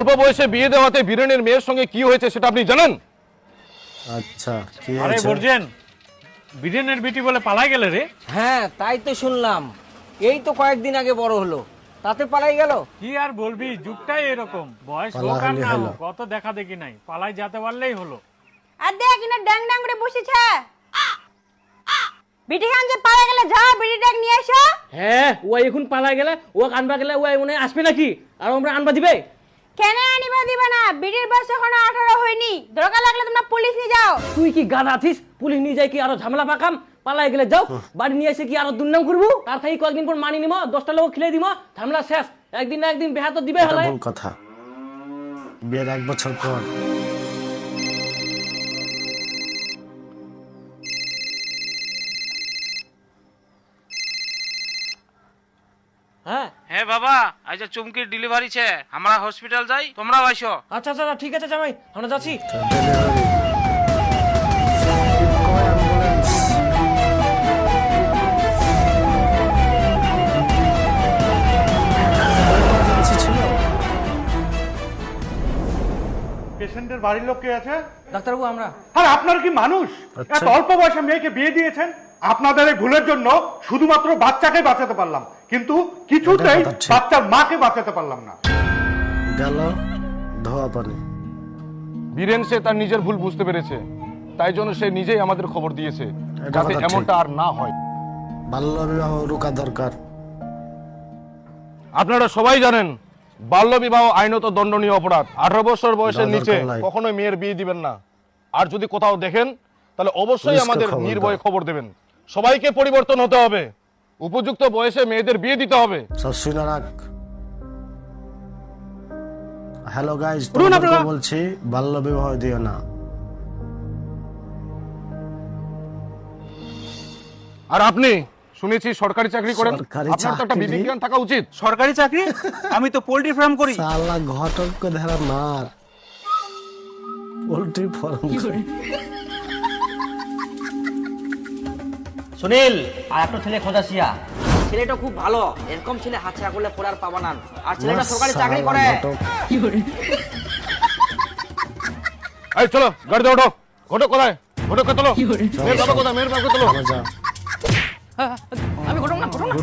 অল্প বয়সে বিয়ে দেওয়াতে বীরেনের মেয়ের সঙ্গে কি হয়েছে সেটা আপনি জানেন? আচ্ছা কি আরে হয়েছে? বর্জেন বিরিয়ানের বিটি বলে পালাই গেলে রে। হ্যাঁ তাই তো শুনলাম। এই তো কয়েকদিন আগে বড় হলো। তাতে পালাই গেল? কি আর বলবি যুগটাই এরকম। বয়স হোক আর পালাহালি না হলো। হোক কত দেখা দেখি নাই। পালাই যেতে পারলেই হলো। আর দেখ ইনা ড্যাং ড্যাং করে বসেছে। বিটি খান যে পালা গেলে যাও বিটি ড্যাং নিয়ে এসো। হ্যাঁ ও এখন পালা গেলে ও আনবা গেলে ও মনে হয় আসবে নাকি? আর আমরা আনবা দিবে? কেন আনিবা দিবা না? বিড়ির বয়স এখনও আঠারো হয়নি। দরকার লাগলে তোমরা পুলিশ নিয়ে যাও। তুই কি গান আছিস? পুলিশ নিয়ে যায় কি আরও ঝামেলা পাকাম? পালাই গেলে যাও বাড়ি নিয়ে এসে কি আরও দুর্নাম করব তার থেকে কয়েকদিন পর মানি নিব দশটা লোক খেলে দিব ঝামেলা শেষ। একদিন না একদিন বেহা তো দিবে হলে। কথা। বিয়ের এক বছর পর হ্যাঁ। হে বাবা আজ চুমকির ডেলিভারি ছে আমরা হসপিটাল যাই তোমরা আইসো। আচ্ছা আচ্ছা ঠিক আছে জামাই আমরা যাচ্ছি। পেশেন্টের বাড়ির লোক কে আছে? ডাক্তারবাবু আমরা। আর আপনার কি মানুষ? আচ্ছা। এত অল্প বয়সে মেয়েকে বিয়ে দিয়েছেন? আপনাদের এই ভুলের জন্য শুধুমাত্র বাচ্চাকে বাঁচাতে পারলাম। কিন্তু কিছুতেই। বাচ্চার মাকে বাঁচাতে পারলাম না। গেল ধোয়া পানি। বীরেন সে তার নিজের ভুল বুঝতে পেরেছে। তাই জন্য সে নিজেই আমাদের খবর দিয়েছে যাতে এমনটা আর না হয়। বাল্য বিবাহ রুকা দরকার। আপনারা সবাই জানেন বাল্য বিবাহ আইনত দণ্ডনীয় অপরাধ। আঠারো বছর বয়সের নিচে কখনোই মেয়ের বিয়ে দিবেন না। আর যদি কোথাও দেখেন তাহলে অবশ্যই আমাদের নির্ভয়ে খবর দেবেন। সবাইকে পরিবর্তন হতে হবে। উপযুক্ত বয়সে মেয়েদের বিয়ে দিতে হবে। Hello guys. বলছি বাল্য বিবাহ দিও না। আর আপনি শুনেছি সরকারি চাকরি করেন। আপনার তো একটা? বিধি জ্ঞান থাকা উচিত। সরকারি চাকরি? আমি তো পোল্ট্রি ফার্ম করি। সালা ঘটক ধারা মার। পোল্ট্রি ফার্ম সুনীল আর একটা ছেলে খোঁজাছিয়া ছেলেটা খুব ভালো। এরকম ছেলে হাতছা করলে পড়ার পাবা না। আর ছেলেটা সরকারি চাকরি করে। এই চলো গাড়িতে ওঠো। ঘটক কোথায়? ঘটক তোলো। মেয়ের বাবা কোথায়? মেয়ের বাবা তোলো। আমি ঘটক না ঘটক না।